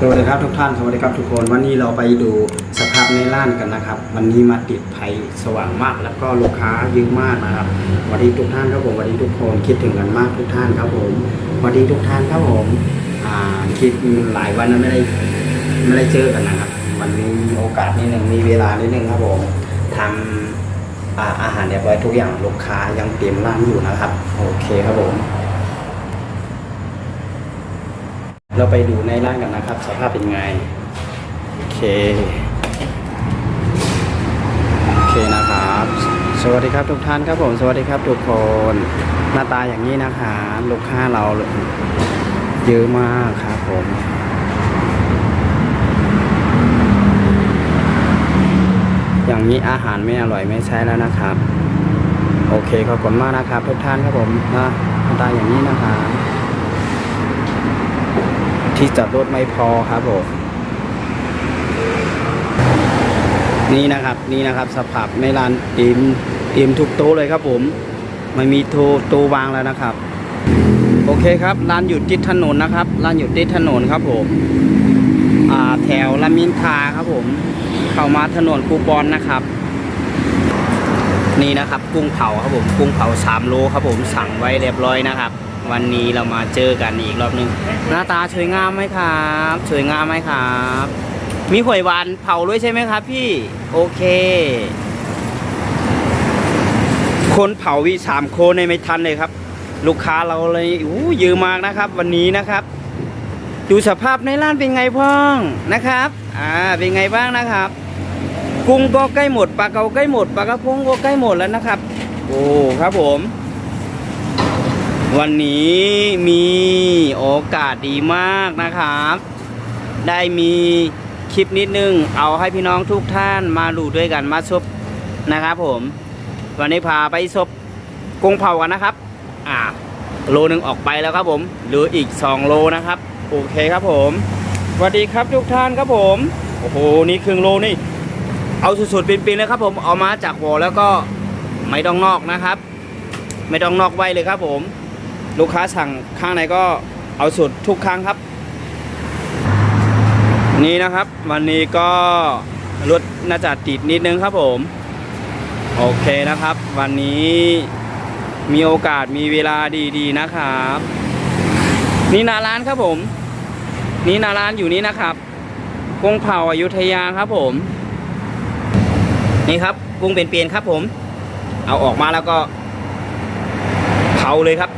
สวัสดีครับทุกท่านสวัสดีครับทุกคน วันนี้เราไปดูสภาพในร้านกันนะครับ วันนี้มาติดไฟสว่างมากแล้วก็ลูกค้าเยอะมากนะครับสวัสดีทุกท่านครับผมสวัสดีทุกคนคิดถึงกันมากทุกท่านครับผมสวัสดีทุกท่านครับผมคิดหลายวันแล้วไม่ได้ไม่ได้เจอกันนะครับ วันนี้มีโอกาสนิดหนึ่งมีเวลานิดหนึ่งครับผมทำอาอาหารเรียบร้อยทุกอย่างลูกค้ายังเตรียมร้านอยู่นะครับ โอเคครับผม เราไปดูในร้านกันนะครับ สภาพเป็นไง โอเค โอเคนะครับ สวัสดีครับทุกท่านครับผม สวัสดีครับทุกคน หน้าตาอย่างนี้นะคะลูกค้าเราเยอะมากครับผมอย่างนี้อาหารไม่อร่อยไม่ใช่แล้วนะครับ โอเคขอบคุณมากนะครับ ทุกท่านครับผมนะหน้าตาอย่างนี้นะครับ ที่จอดรถไม่พอครับผมนี่นะครับนี่นะครับสภาพในร้านเต็มเต็มทุกโต๊ะเลยครับผมไม่มีโตโตะวางแล้วนะครับ โอเคครับร้านอยู่ติดถนนนะครับร้านอยู่ติดถนนครับผมแถวลามินทาครับผม เข้ามาถนนคูบอลนะครับ นี่นะครับกุ้งเผาครับผมกุ้งเผา3โลครับผมสั่งไว้เรียบร้อยนะครับ วันนี้เรามาเจอกันอีกรอบหนึง หน้าตาสวยงามไหมครับ สวยงามไหมครับ มีหอยหวานเผาด้วยใช่ไหมครับ พี่ โอเค คนเผาวิสามโคนในไม่ทันเลยครับ ลูกค้าเราเลยอู้ยอะมากนะครับ วันนี้นะครับ ดูสภาพในร้านเป็นไงพ้องนะครับ อ่า เป็นไงบ้างนะครับ กุ้งก็ใกล้หมด ปลาเก๋าใกล้หมด ปลากระพงก็ใกล้หมดแล้วนะครับ โอ้ ครับผม วันนี้มีโอกาสดีมากนะครับ ได้มีคลิปนิดนึง เอาให้พี่น้องทุกท่านมาดูด้วยกันมาซบนะครับผม วันนี้พาไปซบกุ้งเผากันนะครับ อ่า โลหนึ่งออกไปแล้วครับผมหลืออีก 2 โลนะครับ โอเคครับผมสวัสดีครับทุกท่านครับผม โอ้โห นี่ครึ่งโลนี่ เอาสุดๆปินๆเลยครับผม เอามาจากบ่อแล้วก็ไม่ต้องนอกนะครับ ไม่ต้องนอกไว้เลยครับผม ลูกค้าสั่งข้างในก็เอาสุดทุกครั้งครับ นี่นะครับ วันนี้ก็รถน่าจะติดนิดนึงครับผม โอเคนะครับ วันนี้มีโอกาสมีเวลาดีๆนะครับ นี่นาร้านครับผม นี่นาร้านอยู่นี่นะครับกุ้งเผาอายุทยาครับผม นี่ครับกุ้งเป็นเปียนๆครับผม เอาออกมาแล้วก็เผาเลยครับ